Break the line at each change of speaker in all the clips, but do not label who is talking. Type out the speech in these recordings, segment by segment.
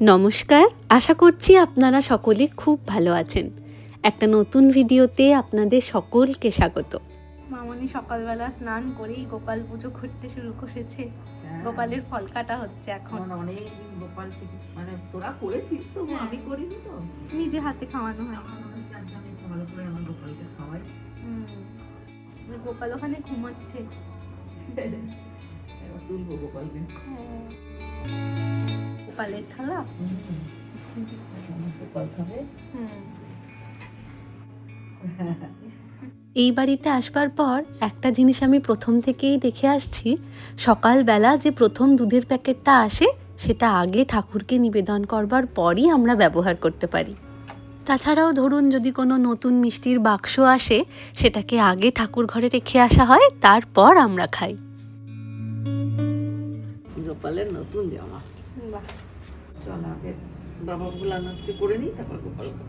নমস্কার আশা করছি আপনারা সকলে খুব ভালো আছেন। একটা নতুন ভিডিওতে আপনাদের সকলকে স্বাগত। মামনি সকালবেলা স্নান করেই গোপাল পুজো করতে শুরু করেছে। গোপালের ফল কাটা হচ্ছে এখন।
অনেক গোপাল মানে তোরা করেছিস তো
হ্যাঁ।
আমি করিনি তো।
নিজে হাতে খাওয়ানো হয়।
আমার হচ্ছে আজকে আমি ভালো করে আমার গোপালকে খাওয়াই।
গোপাল ওখানে ঘুমাচ্ছে।
গোপালকে।
এই বাড়িতে আসবার পর একটা জিনিস আমি প্রথম থেকেই দেখে আসছি। সকালবেলা যে প্রথম দুধের প্যাকেটটা আসে, সেটা আগে ঠাকুরকে নিবেদন করবার পরই আমরা ব্যবহার করতে পারি। তাছাড়াও ধরুন যদি কোনো নতুন মিষ্টির বাক্স আসে, সেটাকে আগে ঠাকুর ঘরে রেখে আসা হয়, তারপর আমরা খাই।
গোপালের নতুন জামা। চল আগে বাবা ভোলানাথকে করে নিই তারপর গোপালকে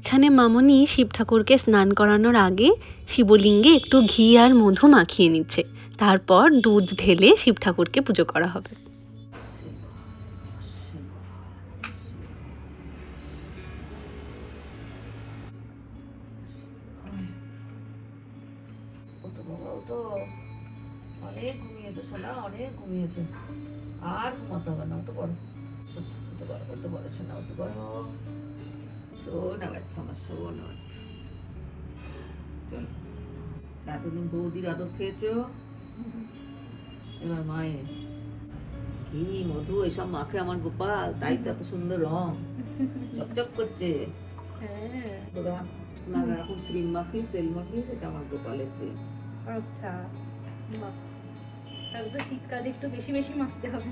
এখানে মামনি শিব ঠাকুরকে স্নান করানোর আগে শিবলিঙ্গে একটু ঘি আর মধু মাখিয়ে নিচ্ছে। তারপর দুধ ঢেলে শিব ঠাকুরকে পুজো করা হবে।
ওটো অনেক ঘুমিয়েছে সোনা, অনেক ঘুমিয়েছে। আর ঘুমাতে হবে না ওটো বড়। ওটো বড় ওটো বড়, সোনা ওটো বড়। শোনা বাচ্চা আমার শোনা বাচ্চা। চল। এতদিন বৌদির আদর খেয়েছো? এবার মায়ের কি মধু, এসব মাখে আমার গোপাল, তাই তো এত সুন্দর রং। চকচক করছে। না এখন ক্রিম মাখিস, তেল মাখিস, এটা আমার গোপালের ক্রিম
আচ্ছা। তাহলে তো শীতকালে একটু বেশি বেশি মাখতে হবে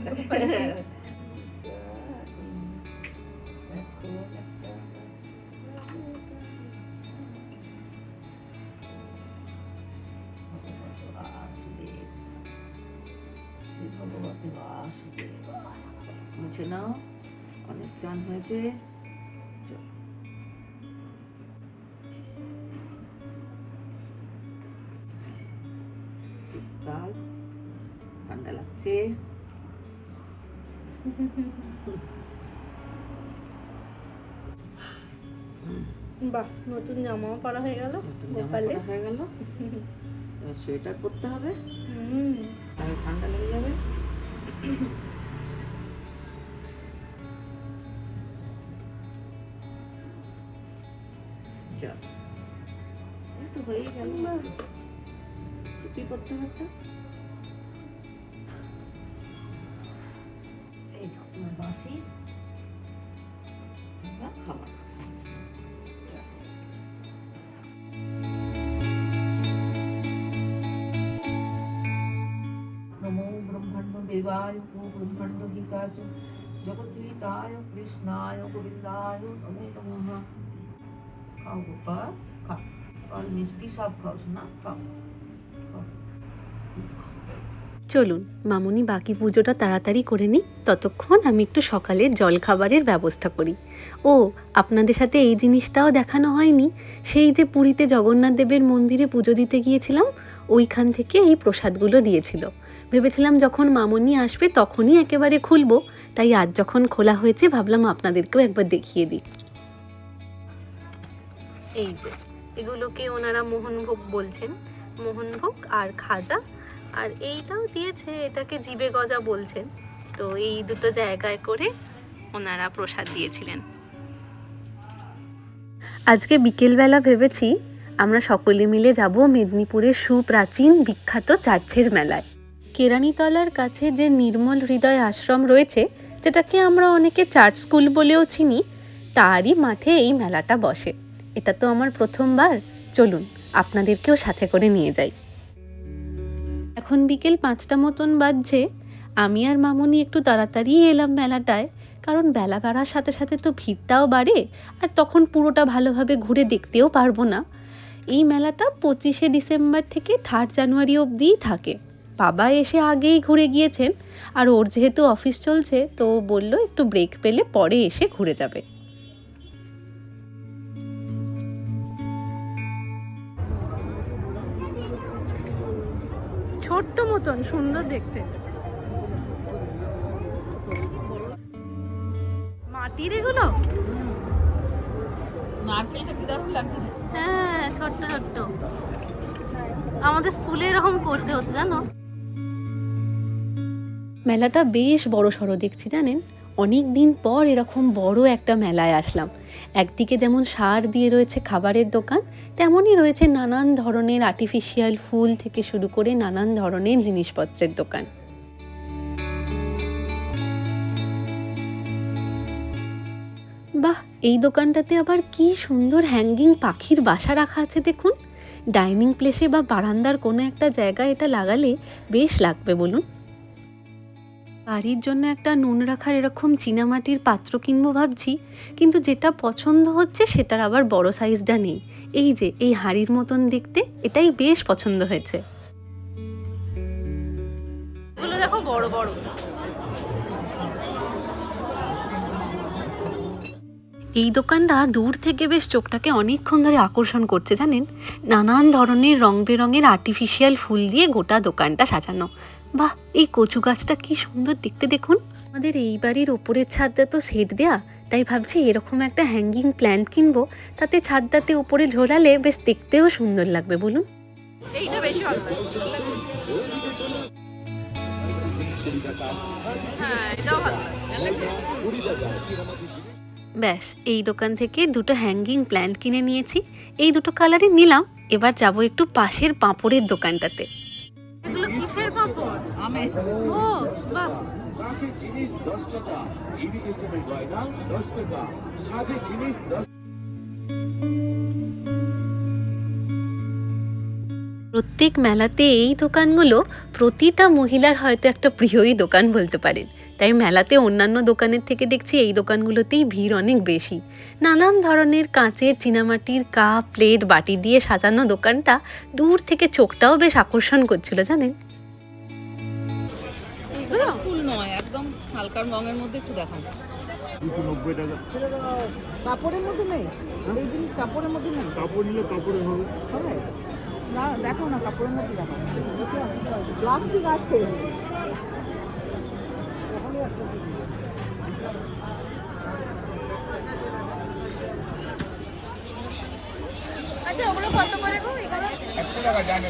মুছে নাও। অনেক চান হয়েছে। চল। ঠান্ডা
বাহ নতুন জামাও পরা হয়ে গেল গোপালে
হয়ে গেল সোয়েটার পরতে হবে
হুম
তাহলে ঠান্ডা লেগে যাবে হয়েই গেল টুপি পরতে হবে নাও তোমার বাঁশি এবার খাবার চল। নমো ব্রহ্মাণ্ড দেবায় ও ব্রহ্মাণ্ড হিতায় চ জগদ্গীতায় কৃষ্ণায় গোবিন্দায় নমো নমঃ খাও গোপাল খাও ফল মিষ্টি সব খাও শোনা খাও খাও।
চলুন, মামুনি বাকি পুজোটা তাড়াতাড়ি করে নিই। ততক্ষণ আমি একটু সকালের জলখাবারের ব্যবস্থা করি। ও, আপনাদের সাথে এই জিনিসটাও দেখানো হয়নি? সেই যে পুরীতে জগন্নাথ দেবের মন্দিরে পুজো দিতে গিয়েছিলাম, ওইখান থেকে এই প্রসাদগুলো দিয়েছিল। ভেবেছিলাম যখন মামুনি আসবে তখনই একেবারে খুলবো, তাই আজ যখন খোলা হয়েছে ভাবলাম আপনাদেরকেও একবার দেখিয়ে দিই। এই যে, এগুলোকে ওনারা মোহনভোগ বলছেন। মোহনভোগ আর খাজা আর এইটাও দিয়েছে, এটাকে জিবে গজা বলছেন। তো এই দুটো জায়গায় করে ওনারা প্রসাদ দিয়েছিলেন। আজকে বিকেলবেলা ভেবেছি আমরা সকলে মিলে যাব মেদিনীপুরের সুপ্রাচীন বিখ্যাত চার্চের মেলায়। কেরানীতলার কাছে যে নির্মল হৃদয় আশ্রম রয়েছে, যেটাকে আমরা অনেকে চার্চ স্কুল বলেও চিনি, তারই মাঠে এই মেলাটা বসে। এটা তো আমার প্রথমবার। চলুন, আপনাদেরকেও সাথে করে নিয়ে যাই। এখন বিকেল পাঁচটা মতন বাজছে, আমি আর মামুনি একটু তাড়াতাড়ি এলাম মেলাটায়, কারণ বেলা বাড়ার সাথে সাথে তো ভিড়টাও বাড়ে, আর তখন পুরোটা ভালোভাবে ঘুরে দেখতেও পারব না। এই মেলাটা পঁচিশে ডিসেম্বর থেকে থার্ড জানুয়ারি অবধিই থাকে। বাবা এসে আগেই ঘুরে গিয়েছেন, আর ওর যেহেতু অফিস চলছে, তো বলল একটু ব্রেক পেলে পরে এসে ঘুরে যাবে। ছোট্ট মতন সুন্দর দেখতে। মাটির এগুলো? হ্যাঁ ছোট্ট ছোট্ট। আমাদের স্কুলে এরকম করতে হতো জানো? মেলাটা বেশ বড় সড় দেখছি জানেন? অনেক দিন পর এরকম বড় একটা মেলায় আসলাম। একদিকে যেমন সার দিয়ে রয়েছে খাবারের দোকান, তেমনই রয়েছে নানান ধরনের আর্টিফিশিয়াল ফুল থেকে শুরু করে নানান ধরনের জিনিসপত্রের দোকান। বাহ, এই দোকানটাতে আবার কি সুন্দর হ্যাঙ্গিং পাখির বাসা রাখা আছে দেখুন। ডাইনিং প্লেসে বা বারান্দার কোনো একটা জায়গায় এটা লাগালে বেশ লাগবে বলুন। বাড়ির জন্য একটা নুন রাখার এরকম চীনামাটির পাত্র কিনবো ভাবছি কিন্তু যেটা পছন্দ হচ্ছে সেটার আবার বড় সাইজটা নেই। এই যে এই হাড়ির মতন দেখতে এটাই বেশ পছন্দ হয়েছে। দেখো বড় বড়। এই দোকানটা দূর থেকে বেশ চোখটাকে অনেকক্ষণ ধরে আকর্ষণ করছে জানেন? নানান ধরনের রং বেরঙের আর্টিফিশিয়াল ফুল দিয়ে গোটা দোকানটা সাজানো। বাহ এই কচু গাছটা কি সুন্দর দেখতে দেখুন। আমাদের এই বাড়ির ওপরের ছাদটা তো সেট দেয়া তাই ভাবছি এরকম একটা হ্যাঙ্গিং প্ল্যান্ট কিনবো তাতে ছাদটাতে উপরে ঝোলালে বেশ দেখতেও সুন্দর লাগবে বলুন। এইটা বেশি ভালো হ্যাঁ ব্যাস এই দোকান থেকে দুটো হ্যাঙ্গিং প্ল্যান্ট কিনে নিয়েছি। এই দুটো কালারই নিলাম এবার যাব একটু পাশের পাঁপড়ের দোকানটাতে। ও বাহ।
কাঁচের জিনিস দশ টাকা ইরিগেশনের গয়না দশ টাকা সাদে জিনিস দশ
প্রত্যেক মেলাতে এই দোকানগুলো প্রতিটা মহিলার হয়তো একটা প্রিয়ই দোকান বলতে পারেন। তাই মেলাতে অন্যান্য দোকানের থেকে দেখছি এই দোকানগুলোতেই ভিড় অনেক বেশি। নানান ধরনের কাঁচের চীনামাটির কাপ প্লেট বাটি দিয়ে সাজানো দোকানটা দূর থেকে চোখটাও বেশ আকর্ষণ করছিল জানেন?
এগুলো ফুল নয় একদম হালকা রঙের মধ্যে একটু দেখান।
দুশো নব্বই টাকা।
কাপড়ের মধ্যে নেই? এই জিনিস কাপড়ের মধ্যে নেই?
কাপড় নিলে কাপড়ে হবে।
হবে না দেখো না কাপড়ের মধ্যে দেখো প্লাস্টিক আছে।
আচ্ছা ওগুলো কত করে গো?
একশো টাকা জানে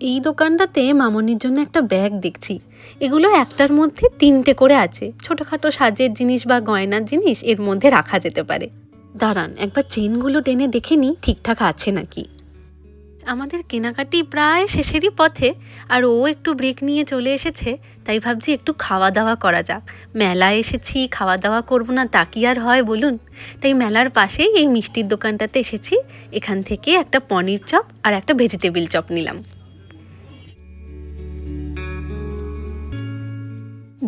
এই দোকানটাতে মামনির জন্য একটা ব্যাগ দেখছি। এগুলো একটার মধ্যে তিনটে করে আছে। ছোটোখাটো সাজের জিনিস বা গয়নার জিনিস এর মধ্যে রাখা যেতে পারে। দাঁড়ান, একবার চেনগুলো টেনে দেখে নিই, ঠিকঠাক আছে নাকি? আমাদের কেনাকাটি প্রায় শেষেরই পথে, আর ও একটু ব্রেক নিয়ে চলে এসেছে, তাই ভাবছি একটু খাওয়া দাওয়া করা যাক। মেলায় এসেছি খাওয়া দাওয়া করব না, তা কি আর হয় বলুন? তাই মেলার পাশেই এই মিষ্টির দোকানটাতে এসেছি। এখান থেকে একটা পনির চপ আর একটা ভেজিটেবিল চপ নিলাম।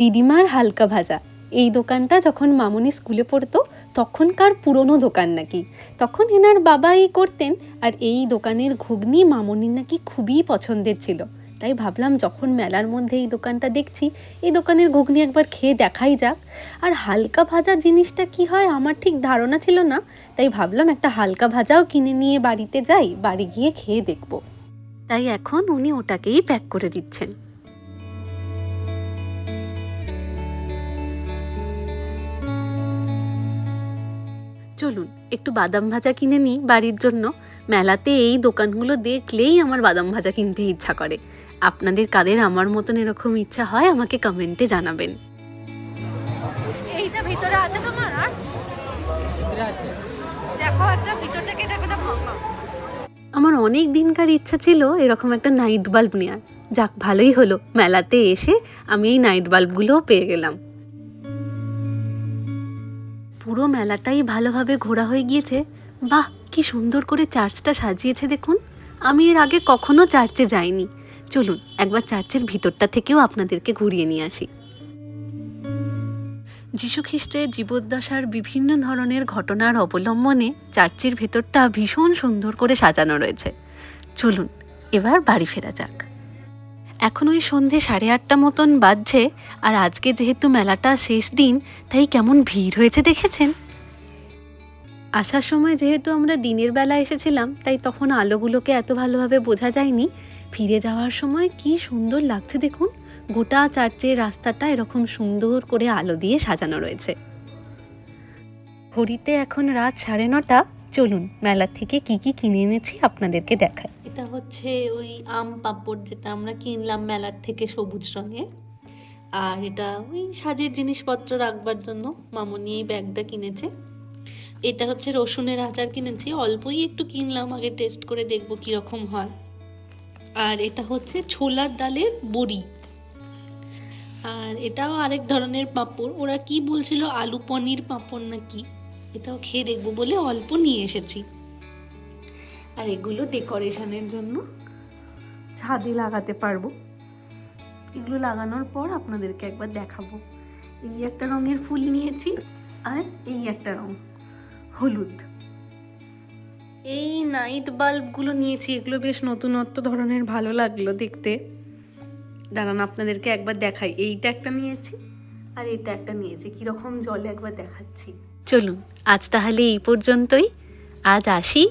দিদিমার হালকা ভাজা। এই দোকানটা যখন মামনি স্কুলে পড়তো, তখনকার পুরনো দোকান নাকি। তখন এনার বাবাই করতেন, আর এই দোকানের ঘুগনি মামনির নাকি খুবই পছন্দের ছিল। তাই ভাবলাম যখন মেলার মধ্যে এই দোকানটা দেখছি, এই দোকানের ঘুগনি একবার খেয়ে দেখাই যাক। আর হালকা ভাজা জিনিসটা কি হয় আমার ঠিক ধারণা ছিল না, তাই ভাবলাম একটা হালকা ভাজাও কিনে নিয়ে বাড়িতে যাই, বাড়ি গিয়ে খেয়ে দেখব। তাই এখন উনি ওটাকেই প্যাক করে দিচ্ছেন। চলুন একটু বাদাম ভাজা কিনে নিই বাড়ির জন্য। মেলাতে এই দোকানগুলো দেখলেই আমার বাদাম ভাজা কিনতে ইচ্ছা করে। আপনাদের কাদের আমার মতন এরকম ইচ্ছা হয় আমাকে কমেন্টে জানাবেন। এইটা ভিতরে আছে তোমার আর? দেখো একটা ভিতর থেকে দেখো না আমার অনেক দিনকার ইচ্ছা ছিল এরকম একটা নাইট বাল্ব নেওয়ার যাক ভালোই হলো। মেলাতে এসে আমি এই নাইট বাল্বগুলোও পেয়ে গেলাম। পুরো মেলাটাই ভালোভাবে ঘোরা হয়ে গিয়েছে। বাহ, কি সুন্দর করে চার্চটা সাজিয়েছে দেখুন। আমি এর আগে কখনো চার্চে যাইনি। চলুন, একবার চার্চের ভিতরটা থেকেও আপনাদেরকে ঘুরিয়ে নিয়ে আসি। যীশুখ্রিস্টের জীবদ্দশার বিভিন্ন ধরনের ঘটনার অবলম্বনে চার্চের ভেতরটা ভীষণ সুন্দর করে সাজানো রয়েছে। চলুন, এবার বাড়ি ফেরা যাক। এখন ওই সন্ধে সাড়ে আটটা মতন বাজছে আর আজকে যেহেতু মেলাটা শেষ দিন, তাই কেমন ভিড় হয়েছে দেখেছেন? আসার সময় যেহেতু আমরা দিনের বেলা এসেছিলাম, তাই তখন আলোগুলোকে এত ভালোভাবে বোঝা যায়নি। ফিরে যাওয়ার সময় কি সুন্দর লাগছে দেখুন। গোটা চার্চের রাস্তাটা এরকম সুন্দর করে আলো দিয়ে সাজানো রয়েছে। ঘড়িতে এখন রাত সাড়ে নটা। চলুন, মেলা থেকে কি কি কিনে এনেছি আপনাদেরকে দেখাই। এটা হচ্ছে ওই আম পাপড় যেটা আমরা কিনলাম মেলার থেকে সবুজ রঙের। আর এটা ওই সাজের জিনিসপত্র রাখবার জন্য মামনি এই ব্যাগটা কিনেছে। এটা হচ্ছে রসুনের আচার কিনেছি, অল্পই একটু কিনলাম, আগে টেস্ট করে দেখব কীরকম হয়। আর এটা হচ্ছে ছোলার ডালের বড়ি। আর এটাও আরেক ধরনের পাঁপড়। ওরা কি বলছিল, আলু পনির পাঁপড় নাকি? এটাও খেয়ে দেখব বলে অল্প নিয়ে এসেছি। আর এগুলো ডেকোরেশনের জন্য ছাদে লাগাতে পারব। এগুলো লাগানোর পর আপনাদেরকে একবার দেখাবো। এই একটা রঙের ফুল নিয়েছি আর এই একটা রং হলুদ। এই নাইট বাল্বগুলো নিয়েছি, এগুলো বেশ নতুনত্ব ধরনের, ভালো লাগল দেখতে। দাঁড়ান, আপনাদেরকে একবার দেখাই। এইটা একটা নিয়েছি আর এইটা একটা নিয়েছি। কীরকম জলে একবার দেখাচ্ছি। চলুন, আজ তাহলে এই পর্যন্তই। আজ আসি।